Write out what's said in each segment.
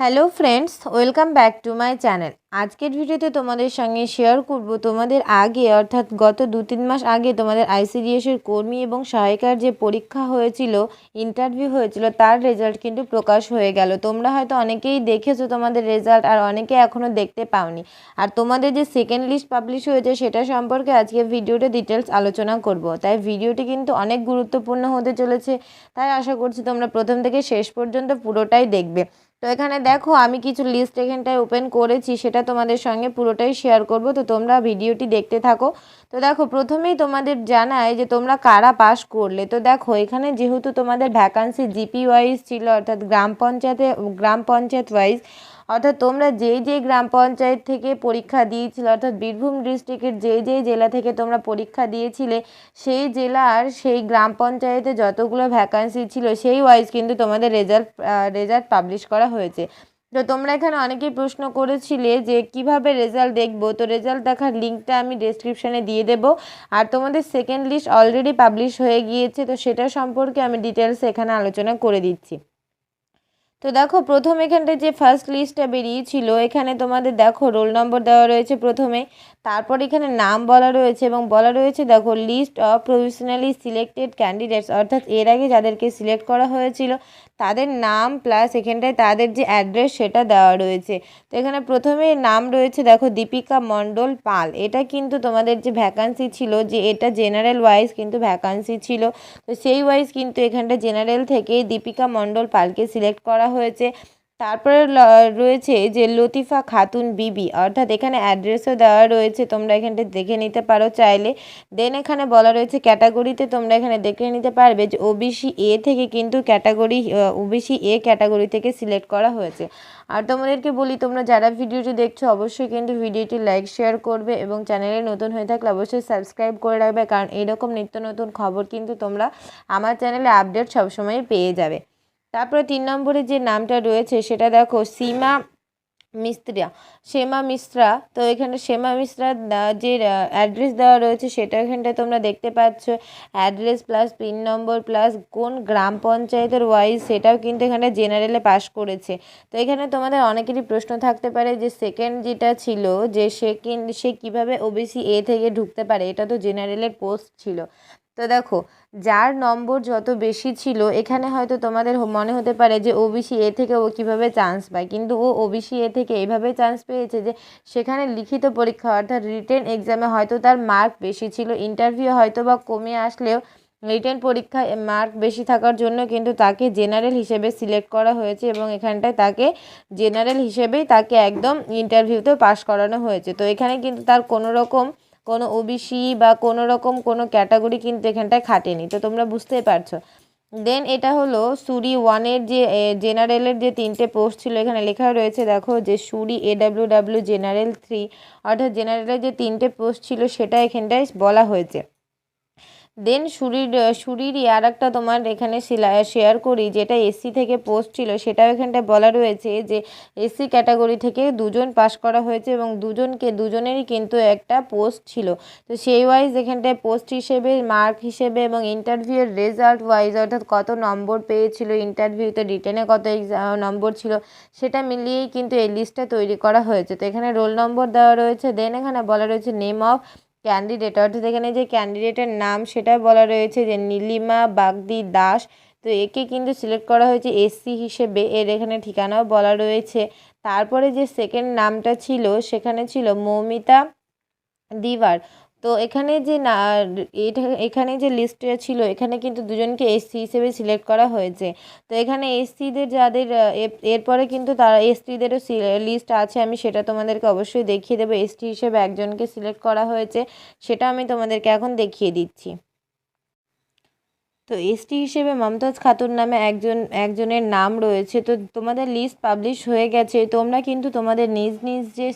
Hello friends welcome back to my channel আজকের ভিডিওতে তোমাদের সঙ্গে শেয়ার করব তোমাদের আগে, অর্থাৎ গত দু তিন মাস আগে তোমাদের আইসিডিএসের কর্মী এবং সহায়িকার যে পরীক্ষা হয়েছিল ইন্টারভিউ হয়েছিল, তার রেজাল্ট কিন্তু প্রকাশ হয়ে গেল। তোমরা হয়তো অনেকেই দেখেছ তোমাদের রেজাল্ট আর অনেকে এখনও দেখতে পাওনি। আর তোমাদের যে সেকেন্ড লিস্ট পাবলিশ হয়েছে, সেটা সম্পর্কে আজকে ভিডিওতে ডিটেলস আলোচনা করব। তাই ভিডিওটি কিন্তু অনেক গুরুত্বপূর্ণ হতে চলেছে। তাই আশা করছি তোমরা প্রথম থেকে শেষ পর্যন্ত পুরোটাই দেখবে। তো এখানে দেখো, আমি কিছু লিস্ট এখানটায় ওপেন করেছি, সেটা তোমাদের সঙ্গে পুরোটাই শেয়ার করব। তো তোমরা ভিডিওটি দেখতে থাকো। তো দেখো, প্রথমেই তোমাদের জানায় যে তোমরা কারা পাস করলে। তো দেখো, এখানে যেহেতু তোমাদের ভ্যাকান্সি জিপি ওয়াইজ ছিল, অর্থাৎ গ্রাম পঞ্চায়েতে, গ্রাম পঞ্চায়েত ওয়াইজ অর্থাৎ তোমরা যেই যেই গ্রাম পঞ্চায়েত থেকে পরীক্ষা দিয়েছিলে, অর্থাৎ বীরভূম ডিস্ট্রিক্টের যেই যেই জেলা থেকে তোমরা পরীক্ষা দিয়েছিলে, সেই জেলার সেই গ্রাম পঞ্চায়েতে যতগুলো ভ্যাকান্সি ছিল, সেই ওয়াইজ কিন্তু তোমাদের রেজাল্ট রেজাল্ট পাবলিশ করা হয়েছে। তো তোমরা এখানে অনেকেই প্রশ্ন করেছিলে যে কীভাবে রেজাল্ট দেখব? তো রেজাল্ট দেখার লিঙ্কটা আমি ডেসক্রিপশানে দিয়ে দেবো। আর তোমাদের সেকেন্ড লিস্ট অলরেডি পাবলিশ হয়ে গিয়েছে, তো সেটা সম্পর্কে আমি ডিটেলস এখানে আলোচনা করে দিচ্ছি। তো দেখো, প্রথম এখানটায় যে ফার্স্ট লিস্টটা বেরিয়েছিল, এখানে তোমাদের দেখো রোল নম্বর দেওয়া রয়েছে প্রথমে, তারপর এখানে নাম বলা রয়েছে এবং বলা রয়েছে দেখো list of professionally selected candidates অর্থাৎ এর আগে যাদেরকে সিলেক্ট করা হয়েছিল, তাদের নাম প্লাস এখানটায় তাদের যে অ্যাড্রেস সেটা দেওয়া রয়েছে। তো এখানে প্রথমে নাম রয়েছে দেখো, দীপিকা মণ্ডল পাল। এটা কিন্তু তোমাদের যে ভ্যাকান্সি ছিল, যে এটা জেনারেল ওয়াইজ কিন্তু ভ্যাকান্সি ছিল। তো সেই ওয়াইজ কিন্তু এখানটা জেনারেল থেকে দীপিকা মণ্ডল পালকে সিলেক্ট করা হয়েছে। তারপরে রয়েছে যে লতিফা খাতুন বিবি, অর্থাৎ এখানে অ্যাড্রেসও দেওয়া রয়েছে, তোমরা এখানটা দেখে নিতে পারো চাইলে। দেন এখানে বলা রয়েছে ক্যাটাগরিতে তোমরা এখানে দেখে নিতে পারবে যে ওবিসি এ থেকে কিন্তু ক্যাটাগরি ওবিসি এ ক্যাটাগরি থেকে সিলেক্ট করা হয়েছে। আর তোমাদেরকে বলি, তোমরা যারা ভিডিওটি দেখছ, অবশ্যই কিন্তু ভিডিওটি লাইক শেয়ার করবে এবং চ্যানেলে নতুন হয়ে থাকলে অবশ্যই সাবস্ক্রাইব করে রাখবে, কারণ এরকম নিত্য নতুন খবর কিন্তু তোমরা আমার চ্যানেলে আপডেট সবসময় পেয়ে যাবে। তারপরে তিন নম্বরে যে নামটা রয়েছে, সেটা দেখো, সীমা মিস্ত্রা সেমা মিশ্রা তো এখানে সেমা মিশ্রার যে অ্যাড্রেস দেওয়া রয়েছে, সেটা এখানটায় তোমরা দেখতে পাচ্ছ। Address plus pin number plus কোন গ্রাম পঞ্চায়েতের ওয়াইজ সেটাও কিন্তু এখানে জেনারেলে পাস করেছে। তো এখানে তোমাদের অনেকেরই প্রশ্ন থাকতে পারে যে সেকেন্ড যেটা ছিল, যে সে সে কীভাবে ওবিসি এ থেকে ঢুকতে পারে, এটা তো জেনারেলের পোস্ট ছিল। তো দেখো, যার নম্বর যত বেশি ছিল, এখানে হয়তো তোমাদের মনে হতে পারে যে ওবিসি এ থেকে ও কীভাবে চান্স পায়। কিন্তু ও ওবিসি এ থেকে এইভাবে চান্স পেয়েছে যে, সেখানে লিখিত পরীক্ষা, অর্থাৎ রিটেন এক্সামে হয়তো তার মার্ক বেশি ছিল। ইন্টারভিউ হয়তো বা কমে আসলেও রিটেন পরীক্ষায় মার্ক বেশি থাকার জন্য কিন্তু তাকে জেনারেল হিসেবে সিলেক্ট করা হয়েছে এবং এখানটায় তাকে জেনারেল হিসেবেই তাকে একদম ইন্টারভিউতেও পাশ করানো হয়েছে। তো এখানে কিন্তু তার কোনো রকম কোনো ওবিসি বা কোনো রকম কোনো ক্যাটাগরি কিন্তু এখানটায় খাটেনি, তো তোমরা বুঝতেই পারছ। দেন এটা হলো সুরি ওয়ানের যে জেনারেলের যে তিনটে পোস্ট ছিল, এখানে লেখা রয়েছে, দেখো যে Suri AW W general three অর্থাৎ জেনারেলের যে তিনটে পোস্ট ছিল, সেটা এখানটায় বলা হয়েছে। দেন সুরির সুরিরই আর একটা তোমার এখানে শেয়ার করি, যেটা এসসি থেকে পোস্ট ছিল, সেটাও এখানটায় বলা রয়েছে যে এসসি ক্যাটাগরি থেকে দুজন পাস করা হয়েছে এবং দুজনকে, দুজনেরই কিন্তু একটা পোস্ট ছিল। তো সেই ওয়াইজ এখানটায় পোস্ট হিসেবে মার্ক হিসেবে এবং ইন্টারভিউয়ের রেজাল্ট ওয়াইজ অর্থাৎ কত নম্বর পেয়েছিল ইন্টারভিউতে রিটেনে কত নম্বর ছিল, সেটা মিলিয়েই কিন্তু এই লিস্টটা তৈরি করা হয়েছে। তো এখানে রোল নম্বর দেওয়া রয়েছে দেন এখানে বলা রয়েছে নেম অফ ক্যান্ডিডেট অর্থাৎ এখানে যে ক্যান্ডিডেটের নাম সেটা বলা রয়েছে যে নীলিমা বাগদি দাস। তো একে কিন্তু সিলেক্ট করা হয়েছে এসসি হিসেবে। এর এখানে ঠিকানাও বলা রয়েছে। তারপরে যে সেকেন্ড নামটা ছিল, সেখানে ছিল মৌমিতা দিবার। তো এখানে যে না, এটা, এখানে যে লিস্টে ছিল, এখানে কিন্তু দুজনকে এসসি হিসেবে সিলেক্ট করা হয়েছে। তো এখানে এসসিদের যাদের এরপরে কিন্তু তারা এসটিদেরও লিস্ট আছে, আমি সেটা তোমাদেরকে অবশ্যই দেখিয়ে দেবো। এসটি হিসেবে একজনকে সিলেক্ট করা হয়েছে, সেটা আমি তোমাদেরকে এখন দেখিয়ে দিচ্ছি। তো এসটি হিসেবে মমতাজ খাতুন নামে একজন, একজনের নাম রয়েছে। তো তোমাদের লিস্ট পাবলিশ হয়ে গেছে। তোমরা কিন্তু তোমাদের নিজ নিজ যে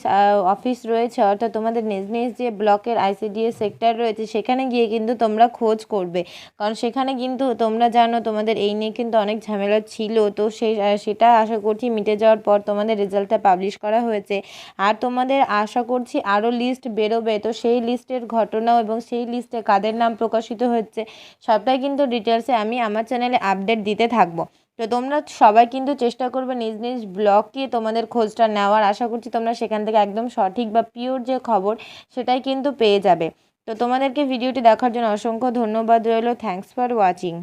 অফিস রয়েছে, অর্থাৎ তোমাদের নিজ নিজ যে ব্লকের আইসিডিএস সেক্টর রয়েছে, সেখানে গিয়ে কিন্তু তোমরা খোঁজ করবে। কারণ সেখানে কিন্তু তোমরা জানো, তোমাদের এই নিয়ে কিন্তু অনেক ঝামেলা ছিল। তো সেই সেটা আশা করছি মিটে যাওয়ার পর তোমাদের রেজাল্টটা পাবলিশ করা হয়েছে। আর তোমাদের আশা করছি আরও লিস্ট বেরোবে। তো সেই লিস্টের ঘটনাও এবং সেই লিস্টে কাদের নাম প্রকাশিত হচ্ছে, সবটাই কিন্তু ডিটেলসে আমি আমার চ্যানেলে আপডেট দিতে থাকব। তো তোমরা সবাই কিন্তু চেষ্টা করবে নিজ নিজ ব্লগকে তোমাদের খোঁজটা নেওয়ার। আশা করছি তোমরা সেখান থেকে একদম সঠিক বা পিওর যে খবর, সেটাই কিন্তু পেয়ে যাবে। তো তোমাদেরকে ভিডিওটি দেখার জন্য অসংখ্য ধন্যবাদ রইল। Thanks for watching